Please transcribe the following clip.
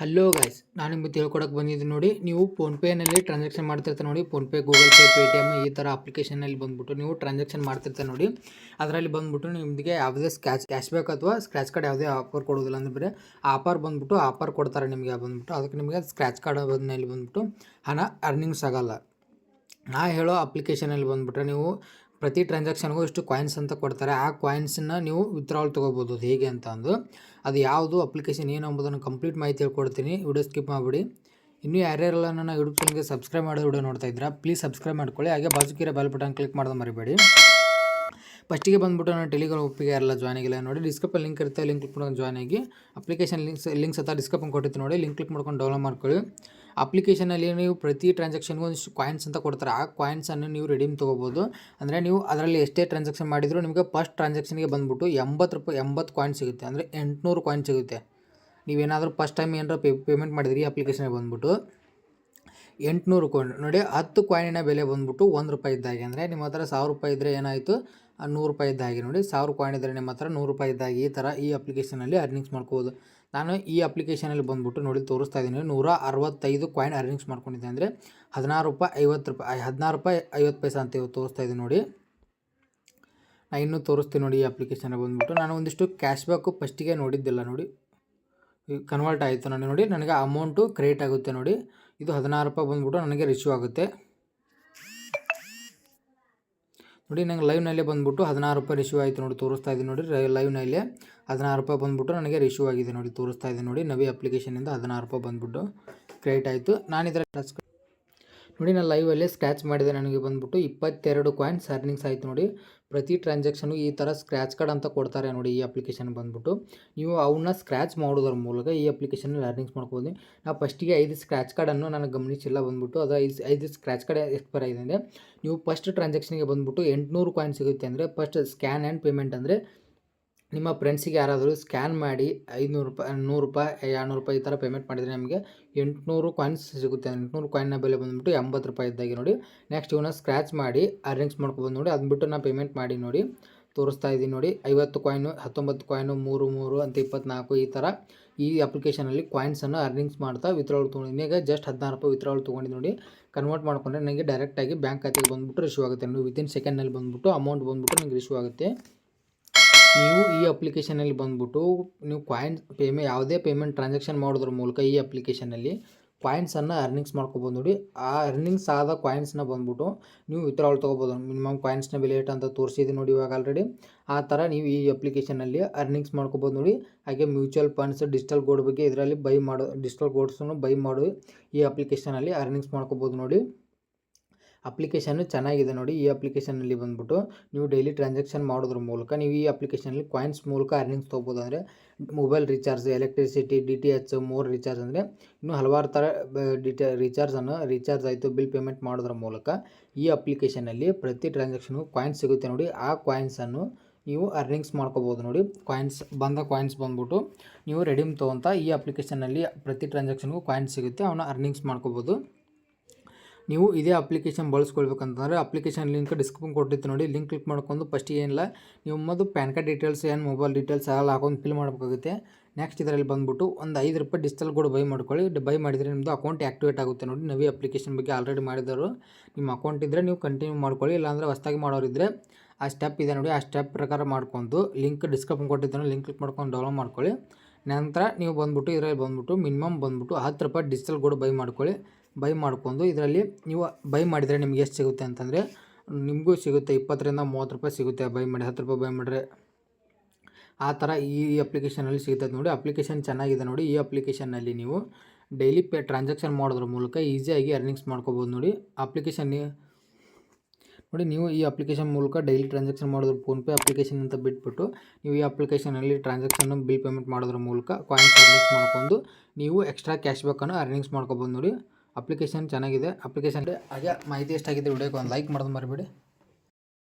Hello guys ನಾನು ನಿಮಗೆ ತಿಳ್ಕೊಡಕ್ಕೆ ಬಂದಿದ್ದೀನಿ ನೋಡಿ. ನೀವು ಫೋನ್ಪೇನಲ್ಲಿ ಟ್ರಾನ್ಸಾಕ್ಷನ್ ಮಾಡ್ತಿರ್ತಾರೆ ನೋಡಿ. ಫೋನ್ಪೇ ಗೂಗಲ್ ಪೇ ಪೇಟಿಎಮ್ ಈ ಥರ ಅಪ್ಲಿಕೇಶನಲ್ಲಿ ಬಂದುಬಿಟ್ಟು ನೀವು ಟ್ರಾನ್ಸಾಕ್ಷನ್ ಮಾಡ್ತಿರ್ತಾರೆ ನೋಡಿ. ಅದರಲ್ಲಿ ಬಂದುಬಿಟ್ಟು ನಿಮಗೆ ಯಾವುದೇ ಸ್ಕ್ಯಾಚ್ ಕ್ಯಾಶ್ ಬ್ಯಾಕ್ ಅಥವಾ ಸ್ಕ್ರ್ಯಾಚ್ ಕಾರ್ಡ್ ಯಾವುದೇ ಆಫರ್ ಕೊಡೋದಿಲ್ಲ ಅಂದರೆ ಆಫರ್ ಬಂದುಬಿಟ್ಟು ಆಫರ್ ಕೊಡ್ತಾರೆ ನಿಮಗೆ ಬಂದುಬಿಟ್ಟು. ಅದಕ್ಕೆ ನಿಮಗೆ ಸ್ಕ್ರ್ಯಾಚ್ ಕಾರ್ಡ್ ಬಂದಲ್ಲಿ ಬಂದುಬಿಟ್ಟು ಹಣ ಅರ್ನಿಂಗ್ಸ್ ಆಗೋಲ್ಲ. ನಾ ಹೇಳೋ ಅಪ್ಲಿಕೇಶನಲ್ಲಿ ಬಂದುಬಿಟ್ರೆ ನೀವು ಪ್ರತಿ ಟ್ರಾನ್ಸಾಕ್ಷನ್ಗೂ ಇಷ್ಟು ಕಾಯಿನ್ಸ್ ಅಂತ ಕೊಡ್ತಾರೆ. ಆ ಕಾಯಿನ್ಸನ್ನ ನೀವು ವಿತ್ಡ್ರಾವಲ್ ತೊಗೋಬೋದು. ಹೇಗೆ ಅಂತ ಅಂದು. ಅದು ಯಾವುದು ಅಪ್ಲಿಕೇಶನ್ ಏನು ಎಂಬುದನ್ನು ಕಂಪ್ಲೀಟ್ ಮಾಹಿತಿ ಹೇಳ್ಕೊಡ್ತೀನಿ. ವಿಡಿಯೋ ಸ್ಕಿಪ್ ಮಾಡಿಬಿಡಿ. ಇನ್ನೂ ಯಾರ್ಯಾರೆಲ್ಲ ನನ್ನ ಯೂಟ್ಯೂಬ್ ಚಾನಲ್ಗೆ ಸಬ್ಸ್ಕ್ರೈಬ್ ಮಾಡೋ ವಿಡಿಯೋ ನೋಡ್ತಾ ಇದ್ದೀರಾ ಪ್ಲೀಸ್ ಸಬ್ಸ್ಕ್ರೈಬ್ ಮಾಡ್ಕೊಳ್ಳಿ. ಹಾಗೆ ಬಾಜುಕಿರೋ ಬೆಲ್ ಬಟನ್ ಕ್ಲಿಕ್ ಮಾಡೋದು ಮರಿಬೇಡಿ. ಫಸ್ಟಿಗೆ ಬಂದ್ಬಿಟ್ಟು ನಾನು ಟೆಲಿಗ್ರಾಮ್ ಒಪ್ಪಿಗೆ ಯಾರೆಲ್ಲ ಜಾಯ್ನ್ ಆಗಿಲ್ಲ ನೋಡಿ ಡಿಸ್ಕ್ರಿಪ್ಷನ್ ಲಿಂಕ್ ಇರುತ್ತೆ ಲಿಂಕ್ ಕ್ಲಿಕ್ ಮಾಡ್ಕೊಂಡು ಜಾಯ್ನ್ ಆಗಿ. ಅಪ್ಲಿಕೇಶನ್ ಲಿಂಕ್ಸ್ ಲಿಂಕ್ಸ್ ಅಥವಾ ಡಿಸ್ಕ್ರಿಪ್ಷನ್ ಕೊಟ್ಟಿತ್ತು ನೋಡಿ ಲಿಂಕ್ ಕ್ಲಿಕ್ ಮಾಡ್ಕೊಂಡು ಡೌನ್ಲೋಡ್ ಮಾಡ್ಕೊಳ್ಳಿ. ಅಪ್ಲಿಕೇಶನಲ್ಲಿ ನೀವು ಪ್ರತಿ ಟ್ರಾನ್ಸಾಕ್ಷನ್ಗೂ ಒಂದಿಷ್ಟು ಕಾಯಿನ್ಸ್ ಅಂತ ಕೊಡ್ತಾರೆ. ಆ ಕಾಯಿನ್ಸನ್ನು ನೀವು ರಿಡೀಮ್ ತೊಗೋಬೋದು. ಅಂದರೆ ನೀವು ಅದರಲ್ಲಿ ಎಷ್ಟೇ ಟ್ರಾನ್ಸಾಕ್ಷನ್ ಮಾಡಿದರೂ ನಿಮಗೆ ಫಸ್ಟ್ ಟ್ರಾನ್ಸಾಕ್ಷನ್ಗೆ ಬಂದುಬಿಟ್ಟು ಎಂಬತ್ತು ರೂಪಾಯಿ, ಎಂಬತ್ತು ಕಾಯಿನ್ ಸಿಗುತ್ತೆ. ಅಂದರೆ ಎಂಟುನೂರು ಕಾಯಿನ್ ಸಿಗುತ್ತೆ. ನೀವೇನಾದರೂ ಫಸ್ಟ್ ಟೈಮ್ ಏನಾರ ಪೇ ಪೇಮೆಂಟ್ ಮಾಡಿದ್ರಿ ಅಪ್ಲಿಕೇಶನ್ಗೆ ಬಂದುಬಿಟ್ಟು ಎಂಟುನೂರು ಕಾಯಿನ್ ನೋಡಿ, ಹತ್ತು ಕಾಯಿನಿನ ಬೆಲೆ ಬಂದುಬಿಟ್ಟು ಒಂದು ರೂಪಾಯಿ ಇದ್ದಾಗೆ ಅಂದರೆ ನಿಮ್ಮ ಹತ್ರ ಸಾವಿರ ರೂಪಾಯಿ ಇದ್ದರೆ ಏನಾಯಿತು? ನೂರು ರೂಪಾಯಿ ಇದ್ದಾಗೆ ನೋಡಿ, ಸಾವಿರ ಕಾಯಿನ್ ಇದ್ದರೆ ನಿಮ್ಮ ಹತ್ರ ನೂರು ರೂಪಾಯಿ ಇದ್ದಾಗೆ ಈ ಥರ ಈ ಅಪ್ಲಿಕೇಶನಲ್ಲಿ ಅರ್ನಿಂಗ್ಸ್ ಮಾಡ್ಕೋಬೋದು. ನಾನು ಈ ಅಪ್ಲಿಕೇಶನಲ್ಲಿ ಬಂದುಬಿಟ್ಟು ನೋಡಿ ತೋರಿಸ್ತಾ ಇದ್ದೀನಿ. ನೂರ ಅರವತ್ತೈದು ಕಾಯಿನ್ ಅರ್ನಿಂಗ್ಸ್ ಮಾಡ್ಕೊಂಡಿದ್ದೆ ಅಂದರೆ ಹದಿನಾರು ರೂಪಾಯಿ ಐವತ್ತು ರೂಪಾಯಿ ಹದಿನಾರು ರೂಪಾಯಿ ಐವತ್ತು ಪೈಸೆ ಅಂತ ಇವತ್ತು ತೋರಿಸ್ತಾ ಇದ್ದೀನಿ ನೋಡಿ. ನಾನು ಇನ್ನೂ ತೋರಿಸ್ತೀನಿ ನೋಡಿ ಈ ಅಪ್ಲಿಕೇಶನಲ್ಲಿ ಬಂದುಬಿಟ್ಟು. ನಾನು ಒಂದಿಷ್ಟು ಕ್ಯಾಶ್ ಬ್ಯಾಕು ಫಸ್ಟಿಗೆ ನೋಡಿದ್ದಿಲ್ಲ ನೋಡಿ. ಕನ್ವರ್ಟ್ ಆಯಿತು. ನಾನು ನೋಡಿ, ನನಗೆ ಅಮೌಂಟು ಕ್ರಿಯೇಟ್ ಆಗುತ್ತೆ ನೋಡಿ. ಇದು ಹದಿನಾರು ರೂಪಾಯಿ ಬಂದುಬಿಟ್ಟು ನನಗೆ ರಿಸೀವ್ ಆಗುತ್ತೆ. ನೋಡಿ, ನಂಗೆ ಲೈವ್ನಲ್ಲೇ ಬಂದುಬಿಟ್ಟು ಹದಿನಾರು ರೂಪಾಯಿ ರಿಶ್ಯೂ ಆಯಿತು ನೋಡಿ, ತೋರಿಸ್ತಾ ಇದ್ದೀನಿ ನೋಡಿ ಲೈವ್ನಲ್ಲೇ ಹದಿನಾರು ರೂಪಾಯಿ ಬಂದುಬಿಟ್ಟು ನನಗೆ ರಿಶ್ಯೂ ಆಗಿದೆ ನೋಡಿ, ತೋರಿಸ್ತಾ ಇದ್ದೀನಿ ನೋಡಿ, ನವಿ ಅಪ್ಲಿಕೇಶನಿಂದ ಹದಿನಾರು ರೂಪಾಯಿ ಬಂದುಬಿಟ್ಟು ಕ್ರಿಯೇಟ್ ಆಯಿತು. ನಾನು ಇದರ ಟಚ್ ನೋಡಿ, ನಾನು ಲೈವಲ್ಲೇ ಸ್ಕ್ರ್ಯಾಚ್ ಮಾಡಿದೆ. ನನಗೆ ಬಂದ್ಬಿಟ್ಟು ಇಪ್ಪತ್ತೆರಡು ಕಾಯಿನ್ಸ್ ಅರ್ನಿಂಗ್ಸ್ ಆಯಿತು ನೋಡಿ. ಪ್ರತಿ ಟ್ರಾನ್ಸಾಕ್ಷನ್ಗೂ ಈ ಥರ ಸ್ಕ್ರ್ಯಾಚ್ ಕಾರ್ಡ್ ಅಂತ ಕೊಡ್ತಾರೆ ನೋಡಿ ಈ ಅಪ್ಲಿಕೇಶನ್ ಬಂದ್ಬಿಟ್ಟು. ನೀವು ಅವನ್ನ ಸ್ಕ್ರ್ಯಾಚ್ ಮಾಡೋದ್ರ ಮೂಲಕ ಈ ಅಪ್ಲಿಕೇಶನಲ್ಲಿ ಅರ್ನಿಂಗ್ಸ್ ಮಾಡ್ಬೋದು ನಾವು ಫಸ್ಟಿಗೆ ಐದು ಸ್ಕ್ರ್ಯಾಚ್ ಕಾರ್ಡನ್ನು ನಾನು ಗಮನಿಸಿಲ್ಲ ಬಂದ್ಬಿಟ್ಟು. ಅದು ಐದು ಐದು ಸ್ಕ್ರ್ಯಾಚ್ ಕಾರ್ಡ್ ಎಕ್ಸ್ಪೈರ್ ಆಗಿದೆ. ನೀವು ಫಸ್ಟ್ ಟ್ರಾನ್ಸಾಕ್ಷನ್ಗೆ ಬಂದ್ಬಿಟ್ಟು ಎಂಟುನೂರು ಕಾಯಿನ್ ಸಿಗುತ್ತೆ ಅಂದರೆ ಫಸ್ಟ್ ಸ್ಕ್ಯಾನ್ ಆ್ಯಂಡ್ ಪೇಮೆಂಟ್ ಅಂದರೆ ನಿಮ್ಮ ಫ್ರೆಂಡ್ಸಿಗೆ ಯಾರಾದರೂ ಸ್ಕ್ಯಾನ್ ಮಾಡಿ ಐದುನೂರು ರೂಪಾಯಿ, ನೂರು ರೂಪಾಯಿ, ಎರಡುನೂರು ರೂಪಾಯಿ ಈ ಥರ ಪೇಮೆಂಟ್ ಮಾಡಿದರೆ ನಿಮಗೆ ಎಂಟುನೂರು ಕಾಯಿನ್ಸ್ ಸಿಗುತ್ತೆ. ಎಂಟುನೂರು ಕಾಯಿನ್ನ ಬೆಲೆ ಬಂದುಬಿಟ್ಟು ಎಂಬತ್ತು ರೂಪಾಯಿ ಇದ್ದಾಗೆ ನೋಡಿ. ನೆಕ್ಸ್ಟ್ ಇವನ್ನ ಸ್ಕ್ರ್ಯಾಚ್ ಮಾಡಿ ಅರೇಂಜ್ ಮಾಡ್ಕೊಬೋದು ನೋಡಿ. ಅದ್ಬಿಟ್ಟು ನಾನು ಪೇಮೆಂಟ್ ಮಾಡಿ ನೋಡಿ. ತೋರಿಸ್ತಾ ಇದ್ದೀನಿ ನೋಡಿ. ಐವತ್ತು ಕಾಯಿನು ಹತ್ತೊಂಬತ್ತು ಕಾಯಿನು ಮೂರು ಮೂರು, ಅಂತ ಇಪ್ಪತ್ನಾಲ್ಕು ಈ ಥರ ಈ ಅಪ್ಲಿಕೇಶನಲ್ಲಿ ಕಾಯಿನ್ಸನ್ನು ಅರ್ನಿಂಗ್ಸ್ ಮಾಡ್ತಾ ವಿತ್ಡ್ರಾವಲ್ ತೊಗೊಂಡು ಈಗ ಜಸ್ಟ್ ಹದಿನಾರು ರೂಪಾಯಿ ವಿತ್ಡ್ರಾವಲ್ ತೊಗೊಂಡಿದ್ದು ನೋಡಿ. ಕನ್ವರ್ಟ್ ಮಾಡ್ಕೊಂಡ್ರೆ ನನಗೆ ಡೈರೆಕ್ಟಾಗಿ ಬ್ಯಾಂಕ್ ಖಾತೆಗೆ ಬಂದುಬಿಟ್ಟು ರಿಶ್ಯೂ ಆಗುತ್ತೆ. ನೋಡಿ ವಿತಿನ್ ಸೆಕೆಂಡ್ನಲ್ಲಿ ಬಂದುಬಿಟ್ಟು ಅಮೌಂಟ್ ಬಂದುಬಿಟ್ಟು ನನಗೆ ರಿಶ್ಯೂ ಆಗುತ್ತೆ. ನೀವು ಈ ಅಪ್ಲಿಕೇಶನಲ್ಲಿ ಬಂದುಬಿಟ್ಟು ನೀವು ಕಾಯಿನ್ಸ್ ಪೇಮೆ ಯಾವುದೇ ಪೇಮೆಂಟ್ ಟ್ರಾನ್ಸಾಕ್ಷನ್ ಮಾಡೋದ್ರ ಮೂಲಕ ಈ ಅಪ್ಲಿಕೇಶನಲ್ಲಿ ಕಾಯಿನ್ಸನ್ನು ಅರ್ನಿಂಗ್ಸ್ ಮಾಡ್ಕೊಬೋದು ನೋಡಿ. ಆ ಅರ್ನಿಂಗ್ಸ್ ಆದ ಕಾಯಿನ್ಸ್ನ ಬಂದುಬಿಟ್ಟು ನೀವು ವಿತ್ಡ್ರಾವಲ್ ತೊಗೋಬೋದು. ಮಿನಿಮಮ್ ಕಾಯಿನ್ಸ್ನ ಬೆಲೆ ಏಟ್ ಅಂತ ತೋರಿಸಿದೆ ನೋಡಿ ಇವಾಗ ಆಲ್ರೆಡಿ ಆ ಥರ ನೀವು ಈ ಅಪ್ಲಿಕೇಶನಲ್ಲಿ ಅರ್ನಿಂಗ್ಸ್ ಮಾಡ್ಕೊಬೋದು ನೋಡಿ. ಹಾಗೆ ಮ್ಯೂಚುವಲ್ ಫಂಡ್ಸ್ ಡಿಜಿಟಲ್ ಗೋಲ್ಡ್ ಬಗ್ಗೆ ಇದರಲ್ಲಿ ಬೈ ಮಾಡೋ ಡಿಜಿಟಲ್ ಗೋಲ್ಡ್ಸನ್ನು ಬೈ ಮಾಡಿ ಈ ಅಪ್ಲಿಕೇಶನಲ್ಲಿ ಅರ್ನಿಂಗ್ಸ್ ಮಾಡ್ಕೊಬೋದು ನೋಡಿ. ಅಪ್ಲಿಕೇಶನ್ನು ಚೆನ್ನಾಗಿದೆ ನೋಡಿ, ಈ ಅಪ್ಲಿಕೇಶನಲ್ಲಿ ಬಂದುಬಿಟ್ಟು ನೀವು ಡೈಲಿ ಟ್ರಾನ್ಸಾಕ್ಷನ್ ಮಾಡೋದ್ರ ಮೂಲಕ ನೀವು ಈ ಅಪ್ಲಿಕೇಶನಲ್ಲಿ ಕಾಯಿನ್ಸ್ ಮೂಲಕ ಅರ್ನಿಂಗ್ಸ್ ತೊಗೋಬೋದು ಅಂದರೆ mobile recharge electricity D T H more recharge ಅಂದರೆ ಇನ್ನೂ ಹಲವಾರು ಥರ ಡಿಟ ರೀಚಾರ್ಜನ್ನು ರೀಚಾರ್ಜ್ ಆಯಿತು ಬಿಲ್ ಪೇಮೆಂಟ್ ಮಾಡೋದ್ರ ಮೂಲಕ ಈ ಅಪ್ಲಿಕೇಶನಲ್ಲಿ ಪ್ರತಿ ಟ್ರಾನ್ಸಾಕ್ಷನ್ಗೂ ಕಾಯಿನ್ಸ್ ಸಿಗುತ್ತೆ ನೋಡಿ. ಆ ಕಾಯಿನ್ಸನ್ನು ನೀವು ಅರ್ನಿಂಗ್ಸ್ ಮಾಡ್ಕೋಬೋದು ನೋಡಿ. ಕಾಯಿನ್ಸ್ ಬಂದ ಕಾಯಿನ್ಸ್ ಬಂದ್ಬಿಟ್ಟು ನೀವು ರೆಡಿಮ್ ತೊಗೊತ ಈ ಅಪ್ಲಿಕೇಶನಲ್ಲಿ ಪ್ರತಿ ಟ್ರಾನ್ಸಾಕ್ಷನ್ಗೂ ಕಾಯಿನ್ಸ್ ಸಿಗುತ್ತೆ, ಅವನ್ನ ಅರ್ನಿಂಗ್ಸ್ ಮಾಡ್ಕೋಬೋದು. ನೀವು ಇದೇ ಅಪ್ಲಿಕೇಶನ್ ಬಳಸ್ಕೊಳ್ಬೇಕಂತಂದರೆ ಅಪ್ಲಿಕೇಶನ್ ಲಿಂಕ್ ಡಿಸ್ಕ್ರಿಪ್ಷನ್ ಕೊಟ್ಟಿತ್ತು ನೋಡಿ ಲಿಂಕ್ ಕ್ಲಿಕ್ ಮಾಡ್ಕೊಂಡು ಫಸ್ಟ್ ಏನಿಲ್ಲ, ನಿಮ್ಮದು ಪ್ಯಾನ್ ಕಾರ್ಡ್ ಡೀಟೇಲ್ಸ್ ಏನು ಮೊಬೈಲ್ ಡೀಟೇಲ್ಸ್ ಎಲ್ಲ ಹಾಕೊಂಡು ಫಿಲ್ ಮಾಡಬೇಕಾಗುತ್ತೆ. ನೆಕ್ಸ್ಟ್ ಇದರಲ್ಲಿ ಬಂದುಬಿಟ್ಟು ಒಂದು ಐದು ರೂಪಾಯಿ ಡಿಜಿಟಲ್ ಕೋಡ್ ಬೈ ಮಾಡ್ಕೊಳ್ಳಿ. ಬೈ ಮಾಡಿದರೆ ನಿಮ್ಮದು ಅಕೌಂಟ್ ಆ್ಯಕ್ಟಿವೇಟ್ ಆಗುತ್ತೆ ನೋಡಿ, ನವಿ ಅಪ್ಲಿಕೇಶನ್ ಬಗ್ಗೆ ಆಲ್ರೆಡಿ ಮಾಡಿದವರು. ನಿಮ್ಮ ಅಕೌಂಟ್ ಇದ್ದರೆ ನೀವು ಕಂಟಿನ್ಯೂ ಮಾಡ್ಕೊಳ್ಳಿ, ಇಲ್ಲಾಂದರೆ ಹೊಸ್ದಾಗಿ ಮಾಡೋರಿದ್ದರೆ ಆ ಸ್ಟೆಪ್ ಇದೆ ನೋಡಿ, ಆ ಸ್ಟೆಪ್ ಪ್ರಕಾರ ಮಾಡ್ಕೊಂಡು ಲಿಂಕ್ ಡಿಸ್ಕ್ರಿಪ್ಷನ್ ಕೊಟ್ಟಿದ್ದಾನೆ ಲಿಂಕ್ ಕ್ಲಿಕ್ ಮಾಡ್ಕೊಂಡು ಡೌನ್ಲೋಡ್ ಮಾಡ್ಕೊಳ್ಳಿ. ನಂತರ ನೀವು ಬಂದುಬಿಟ್ಟು ಇದರಲ್ಲಿ ಬಂದುಬಿಟ್ಟು ಮಿನಿಮಮ್ ಬಂದುಬಿಟ್ಟು ಹತ್ತು ರೂಪಾಯಿ ಡಿಜಿಟಲ್ ಕೋಡ್ ಬೈ ಮಾಡ್ಕೊಳ್ಳಿ. ಬೈ ಮಾಡಿಕೊಂಡು ಇದರಲ್ಲಿ ನೀವು ಬೈ ಮಾಡಿದರೆ ನಿಮ್ಗೆ ಎಷ್ಟು ಸಿಗುತ್ತೆ ಅಂತಂದರೆ ನಿಮಗೂ ಸಿಗುತ್ತೆ ಇಪ್ಪತ್ತರಿಂದ ಮೂವತ್ತು ರೂಪಾಯಿ ಸಿಗುತ್ತೆ ಬೈ ಮಾಡಿ, ಹತ್ತು ರೂಪಾಯಿ ಬೈ ಮಾಡಿದ್ರೆ. ಆ ಥರ ಈ ಅಪ್ಲಿಕೇಶನಲ್ಲಿ ಸಿಗುತ್ತೆ ನೋಡಿ. ಅಪ್ಲಿಕೇಶನ್ ಚೆನ್ನಾಗಿದೆ ನೋಡಿ. ಈ ಅಪ್ಲಿಕೇಶನ್ನಲ್ಲಿ ನೀವು ಡೈಲಿ ಪೇ ಟ್ರಾನ್ಸಾಕ್ಷನ್ ಮಾಡೋದ್ರ ಮೂಲಕ ಈಸಿಯಾಗಿ ಅರ್ನಿಂಗ್ಸ್ ಮಾಡ್ಕೋಬೋದು ನೋಡಿ. ಅಪ್ಲಿಕೇಶನ್ ನೋಡಿ, ನೀವು ಈ ಅಪ್ಲಿಕೇಶನ್ ಮೂಲಕ ಡೈಲಿ ಟ್ರಾನ್ಸಾಕ್ಷನ್ ಮಾಡೋದ್ರ ಫೋನ್ಪೇ ಅಪ್ಲಿಕೇಶನ್ ಅಂತ ಬಿಟ್ಬಿಟ್ಟು ನೀವು ಈ ಅಪ್ಲಿಕೇಶನಲ್ಲಿ ಟ್ರಾನ್ಸಾಕ್ಷನ್ ಬಿಲ್ ಪೇಮೆಂಟ್ ಮಾಡೋದ್ರ ಮೂಲಕ ಕಾಯಿನ್ಸ್ ಅರ್ನಿಂಗ್ಸ್ ಮಾಡ್ಕೊಂಡು ನೀವು ಎಕ್ಸ್ಟ್ರಾ ಕ್ಯಾಶ್ ಬ್ಯಾಕನ್ನು ಅರ್ನಿಂಗ್ಸ್ ಮಾಡ್ಕೊಬೋದು ನೋಡಿ. ಅಪ್ಲಿಕೇಶನ್ ಚೆನ್ನಾಗಿದೆ. ಅಪ್ಲಿಕೇಶನ್ ಹಾಗೆ ಮಾಹಿತಿ ಎಷ್ಟಾಗಿದೆ ವಿಡಿಯೋಗೆ ಒಂದು ಲೈಕ್ ಮಾಡೋದು ಮರಿಬೇಡಿ.